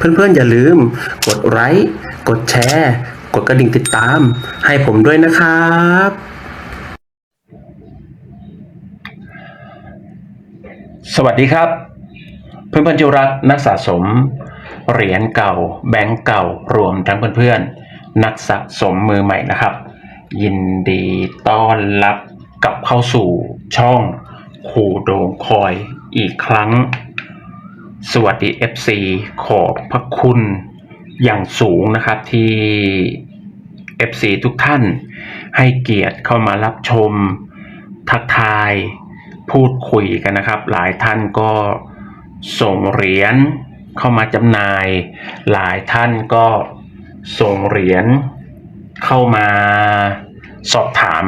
เพื่อนๆอย่าลืม กดไลค์ กดแชร์ กดกระดิ่งติดตาม ให้ผมด้วยนะครับ สวัสดีครับ เพื่อนๆที่รักนักสะสม เหรียญเก่า แบงก์เก่ารวมทั้งเพื่อนๆ นักสะสมมือใหม่นะครับ ยินดีต้อนรับกลับเข้าสู่ช่องคูโดงคอยอีกครั้ง สวัสดี FC ขอบพระคุณอย่างสูงนะครับที่ FC ทุกท่านให้เกียรติเข้ามารับชม ทักทาย พูดคุยกันนะครับ หลายท่านก็ส่งเหรียญเข้ามาจำหน่าย หลายท่านก็ส่งเหรียญเข้ามาสอบถาม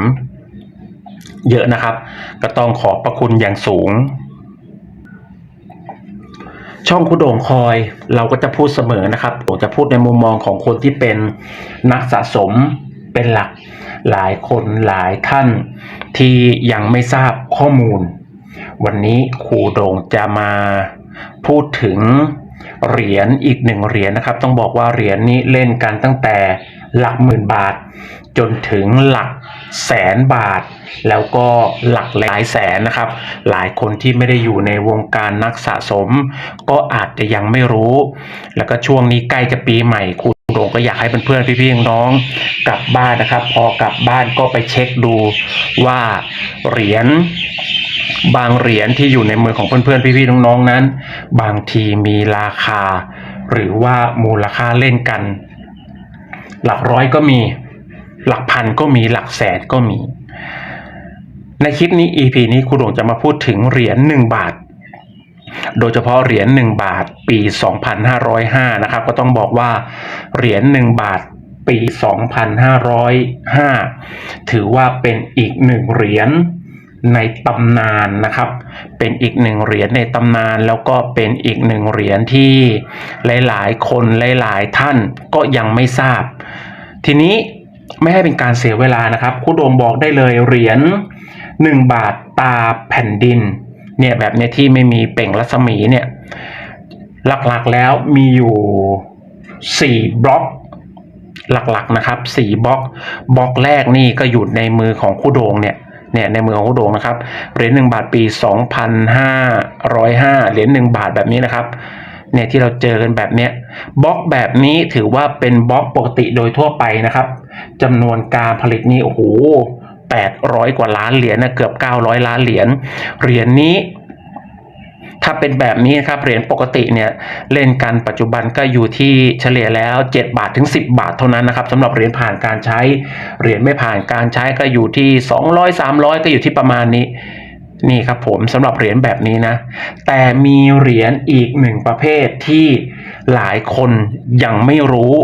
เยอะนะครับ ก็ต้องขอบพระคุณอย่างสูง ช่องคุโด่งคอย เราก็จะพูดเสมอนะครับผมจะพูดในมุมมองของคนที่เป็นนักสะสมเป็นหลักหลายคนหลายท่านที่ยังไม่ทราบข้อมูล วันนี้ครูโด่งจะมาพูดถึงเหรียญอีกหนึ่งเหรียญนะครับ ต้องบอกว่าเหรียญนี้เล่นกันตั้งแต่หลักหมื่นบาท จนถึงหลักแสนบาท แล้วก็หลักหลายแสนนะครับ หลายคนที่ไม่ได้อยู่ในวงการนักสะสม ก็อาจจะยังไม่รู้ แล้วก็ช่วงนี้ใกล้จะปีใหม่ครูโด่งก็อยากให้เพื่อนๆพี่ๆน้องๆกลับบ้านนะครับ พอกลับบ้านก็ไปเช็คดูว่าเหรียญบางเหรียญที่อยู่ในมือของเพื่อนๆพี่ๆน้องๆนั้น บางทีมีราคา หรือว่ามูลค่าเล่นกัน หลักร้อยก็มี หลักพันก็มีหลักแสนก็มี ในคลิปนี้ EP นี้ครูโด่งจะมาพูดถึงเหรียญ1บาท โดยเฉพาะเหรียญ1บาทปี 2505 นะครับ ก็ต้องบอกว่าเหรียญ1บาทปี 2505 ถือว่าเป็นอีกหนึ่งเหรียญในตำนานนะครับ เป็นอีกหนึ่งเหรียญในตำนานแล้วก็เป็นอีกหนึ่งเหรียญที่หลายๆ คนหลายๆท่านก็ยังไม่ทราบ ทีนี้ ไม่ให้เป็นการเสียเวลานะครับครูโดมบอกได้เลยเหรียญ1 บาทตาแผ่นดินเนี่ยแบบเนี้ยที่ไม่มีเปล่งรัศมีเนี่ยหลักๆแล้วมีอยู่ 4 บล็อกหลักๆนะครับสี่บล็อกบล็อกแรกนี่ก็อยู่ในมือของคู่โดงเนี่ยเนี่ยในมือของคู่โดงนะครับเหรียญหนึ่งบาทปี 2,505เหรียญหนึ่งบาทแบบนี้นะครับ เนี่ยที่เราเจอกันแบบเนี้ยบล็อกแบบนี้ถือว่าเป็นบล็อกปกติโดยทั่วไปนะครับจำนวนการผลิตนี่โอ้โห800 กว่าล้านเหรียญนะเกือบ 900 ล้านเหรียญเหรียญนี้ ถ้าเป็นแบบนี้นะครับเหรียญปกติเนี่ยเล่นกันปัจจุบันก็อยู่ที่เฉลี่ยแล้ว 7 บาทถึง 10 บาทเท่านั้นนะครับสำหรับเหรียญผ่านการใช้เหรียญไม่ผ่านการใช้ก็อยู่ที่ 200 300 ก็อยู่ที่ประมาณนี้ นี่ครับผมสำหรับเหรียญแบบนี้นะ แต่มีเหรียญอีกหนึ่งประเภทที่หลายคนยังไม่รู้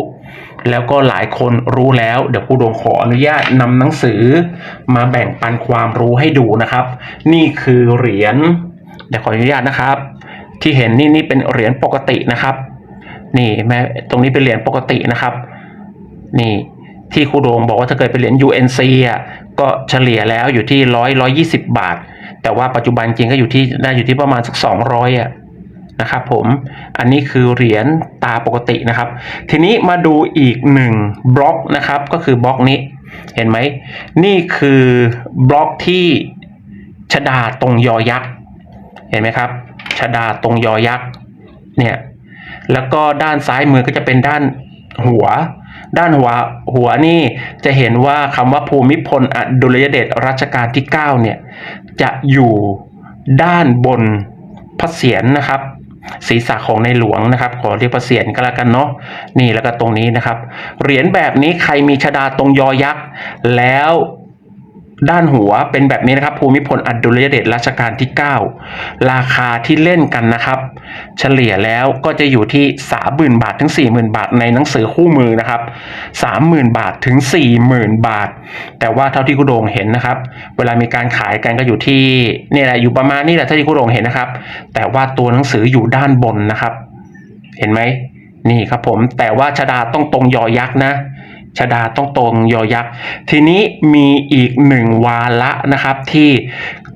แล้วก็หลายคนรู้แล้ว เดี๋ยวผู้ดวงขออนุญาตนำหนังสือ มาแบ่งปันความรู้ให้ดูนะครับ นี่คือเหรียญเดี๋ยวขออนุญาตนะครับ ที่เห็นนี่นี่เป็นเหรียญปกตินะครับ นี่แม่ตรงนี้เป็นเหรียญปกตินะครับ นี่ที่ครูโดงบอกว่าถ้าเกิดเป็นเหรียญ UNC อะก็เฉลี่ยแล้วอยู่ที่ร้อยร้อยยี่สิบบาท แต่ว่าปัจจุบันจริงก็อยู่ที่ได้อยู่ที่ประมาณสักสองร้อยอะนะครับผม อันนี้คือเหรียญตาปกตินะครับ ทีนี้มาดูอีกหนึ่งบล็อกนะครับ ก็คือบล็อกนี้ เห็นไหม นี่คือบล็อกที่ชดาตรงยอยักษ์ เห็นไหมครับ ชดาตรงยอยักษ์ เนี่ย แล้วก็ด้านซ้ายมือก็จะเป็นด้านหัว ด้านหัวหัวนี่จะเห็นว่าคำว่าภูมิพลอดุลยเดชรัชกาลที่ 9 เนี่ย จะอยู่ด้านบนพระเศียรนะครับ ศีรษะของในหลวงนะครับ ขอเรียกพระเศียรก็แล้วกันเนาะนี่แล้วก็ตรงนี้นะครับ เหรียญแบบนี้ใครมีชดาตรงยอยักษ์ แล้ว ด้านหัวเป็นแบบนี้นะครับ ภูมิพลอดุลยเดชรัชกาลที่ 9 ราคาที่เล่นกันนะครับ เฉลี่ยแล้วก็จะอยู่ที่ 30,000 บาทถึง 40,000 บาทในหนังสือคู่มือนะครับ 30,000 บาทถึง 40,000 บาท แต่ว่าเท่าที่คุณโดงเห็นนะครับ เวลามีการขายกันก็อยู่ที่นี่แหละอยู่ประมาณนี้แหละเท่าที่คุณโดงเห็นนะครับ แต่ว่าตัวหนังสืออยู่ด้านบนนะครับ เห็นไหมนี่ครับผมแต่ว่าชดาต้องตรงยอยักษ์นะ ชดาต้องตรงยอยักษ์ ทีนี้มีอีกหนึ่งวาระนะครับ ที่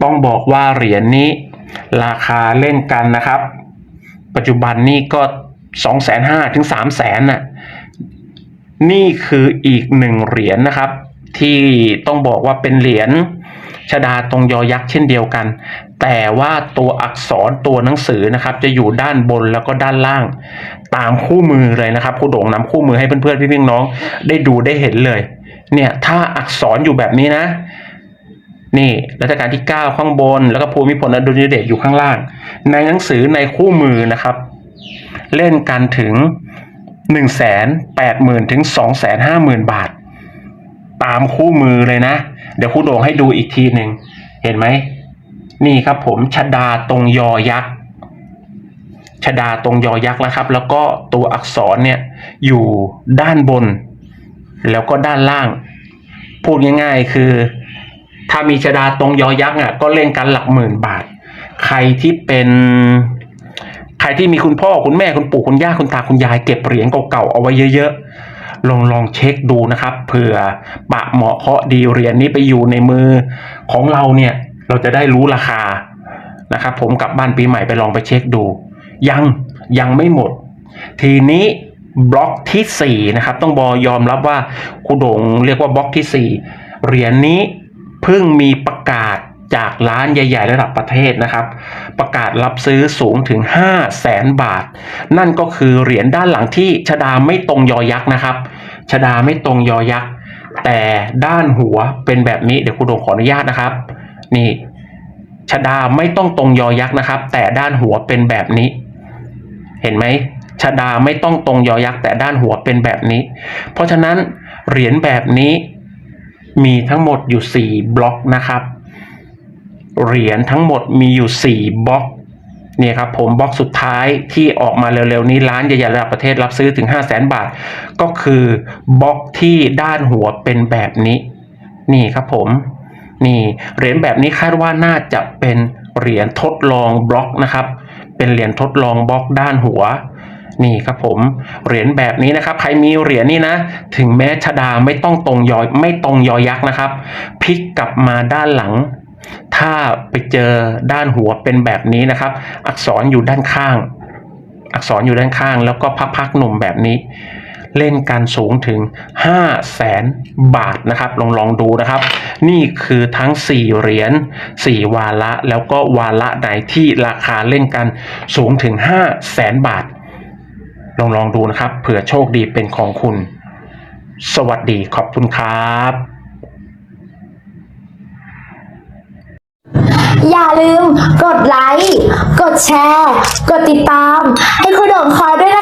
ต้องบอกว่าเหรียญนี้ ราคาเล่นกันนะครับ ปัจจุบันนี้ก็สองแสนห้าถึงสามแสนน่ะนี่คืออีกหนึ่งเหรียญนะครับ ที่ต้องบอกว่าเป็นเหรียญชดาตรงยอยักษ์เช่นเดียวกัน แต่ว่าตัวอักษรตัวหนังสือนะครับ จะอยู่ด้านบนแล้วก็ด้านล่าง ตามคู่มือเลยนะครับครูโด่งนำคู่มือให้เพื่อนๆพี่ๆน้องได้ดูได้เห็นเลย เนี่ยถ้าอักษรอยู่แบบนี้นะ นี่รัชกาลที่ 9 ข้างบน แล้วก็ภูมิพลอดุลยเดชอยู่ข้างล่าง ในหนังสือในคู่มือนะครับ เล่นกันถึง 1 8 0 0 0 0ถึง2 5 0 0 0 0 บาท ตามคู่มือเลยนะ เดี๋ยวครูโด่งให้ดูอีกทีหนึ่ง เห็นไหม นี่ครับผมชดาตรงยอยักษ์ ชดาตรงยอยักษ์นะครับ แล้วก็ตัวอักษรเนี่ยอยู่ด้านบน แล้วก็ด้านล่าง พูดง่ายๆคือ ถ้ามีชดาตรงยอยักษ์อะก็เล่นกันหลักหมื่นบาท ใครที่เป็นใครที่มีคุณพ่อคุณแม่คุณปู่คุณย่าคุณตาคุณยายเก็บเหรียญเก่าๆเอาไว้เยอะๆ ลองลองเช็คดูนะครับเผื่อปะเหมาะเคาะดีเหรียญนี้ไปอยู่ในมือของเราเนี่ย เราจะได้รู้ราคานะครับผมกลับบ้านปีใหม่ไปลองไปเช็คดู ยังยังไม่หมด ทีนี้บล็อกที่สี่นะครับต้องบอยอมรับว่าครูโด่งเรียกว่าบล็อกที่สี่เหรียญนี้เพิ่งมีประกาศจากร้านใหญ่ๆ ระดับประเทศนะครับ ประกาศรับซื้อสูงถึง 5 0 0แสนบาท นั่นก็คือเหรียญด้านหลังที่ชดาไม่ตรงยอยักษ์นะครับชดาไม่ตรงยอยักษ์ แต่ด้านหัวเป็นแบบนี้เดี๋ยวครูโด่งขออนุญาตนะครับ นี่ชดาไม่ต้องตรงยอยักษ์นะครับ แต่ด้านหัวเป็นแบบนี้ เห็นไหมชดาไม่ต้องตรงยอยักษ์แต่ด้านหัวเป็นแบบนี้ เพราะฉะนั้นเหรียญแบบนี้มีทั้งหมดอยู่ 4 บล็อกนะครับ เหรียญทั้งหมดมีอยู่ 4 บล็อกเนี่ยครับผมบล็อกสุดท้ายที่ออกมาเร็วๆนี้ร้านใหญ่ๆระดับประเทศรับซื้อถึง 5 0 0แสนบาท ก็คือบล็อกที่ด้านหัวเป็นแบบนี้ นี่ครับผม นี่เหรียญแบบนี้คาดว่าน่าจะเป็นเหรียญทดลองบล็อกนะครับ เป็นเหรียญทดลองบล็อกด้านหัวนี่ครับผมเหรียญแบบนี้นะครับ ใครมีเหรียญนี่นะ ถึงแม้ชดาไม่ต้องตรงยอยไม่ตรงยอยักษ์นะครับพลิกกลับมาด้านหลัง ถ้าไปเจอด้านหัวเป็นแบบนี้นะครับ อักษรอยู่ด้านข้าง อักษรอยู่ด้านข้างแล้วก็พักๆหนุ่มแบบนี้ เล่นกันสูงถึง 5 0 0แสนบาทนะครับ ลองลองดูนะครับ นี่คือทั้ง 4 เหรียญ4 วาระ แล้วก็วาระไหนที่ราคาเล่นกันสูงถึง 5 0 0แสนบาท ลองลองดูนะครับ เผื่อโชคดีเป็นของคุณ สวัสดีขอบคุณครับอย่าลืมกดไลค์ กดแชร์ กดติดตาม ให้คุณโด่งคอยด้วยนะคะขอบคุณค่ะ